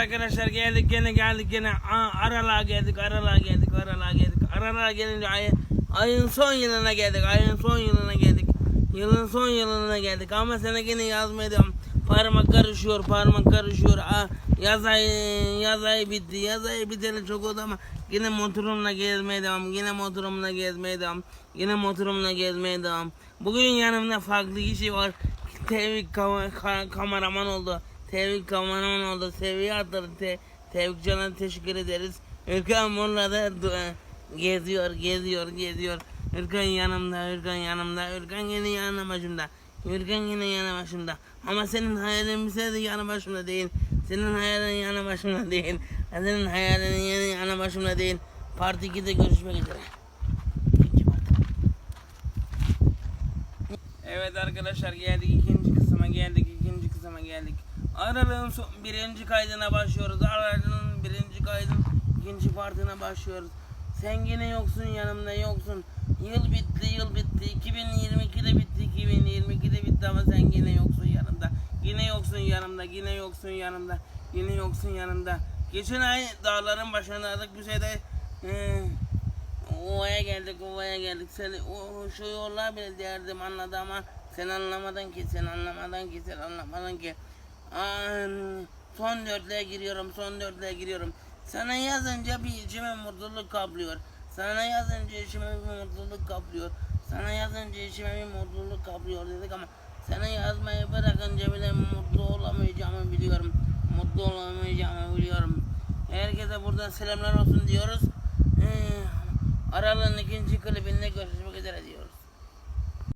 arkadaşlar geldik gene geldik gene aralığa geldik aralığa geldik aralığa geldik. Aralığa gelince ay, ayın son yılına geldik ayın son yılına geldik. Yılın son yılına geldik ama sana yine yazmaya devam. Parmak karışıyor parmak karışıyor. Aa, yaz ayı yaz ayı bitti yaz ayı biteli çok oldu ama yine motorumla gezmeye devam yine motorumla gezmeye devam yine motorumla gezmeye devam. Bugün yanımda farklı kişi var. Tevfik kam- ka- kameraman oldu. Tevfik kameraman oldu. Seviye atladı. Te Tevfik Can'a teşekkür ederiz. Ürkan Morla da du- geziyor, geziyor, geziyor. Ürkan yanımda, Ürkan yanımda. Ürkan yine yanı başımda. Ürkan yine yanı başımda. Ama senin hayalin bize de yanı başımda değil. Senin hayalin yanı başımda değil. Senin hayalin yanı, yanı başımda değil. Parti 2'de görüşmek üzere. Evet arkadaşlar geldik ikinci kısma geldik. Aralığın son, birinci kaydına başlıyoruz. Aralığın birinci kaydın ikinci partine başlıyoruz. Sen yine yoksun yanımda yoksun. Yıl bitti yıl bitti. 2022'de bitti 2022'de bitti ama sen yine yoksun yanımda. Yine yoksun yanımda yine yoksun yanımda. Yine yoksun yanımda. Geçen ay dağların başındaydık bu sene eee Ovaya geldik, ovaya geldik. Seni o şu yollar bile derdim anladı ama sen anlamadın ki, sen anlamadın ki, sen anlamadın ki. Aa, son dörtlüğe giriyorum, son dörtlüğe giriyorum. Sana yazınca bir içime mutluluk kaplıyor. Sana yazınca içime bir mutluluk kaplıyor. Sana yazınca içime bir mutluluk kaplıyor dedik ama sana yazmayı bırakınca bile mutlu olamayacağımı biliyorum. Mutlu olamayacağımı biliyorum. Herkese buradan selamlar olsun diyoruz. Ee, Aralığın ikinci klibinde görüşmek üzere diyor.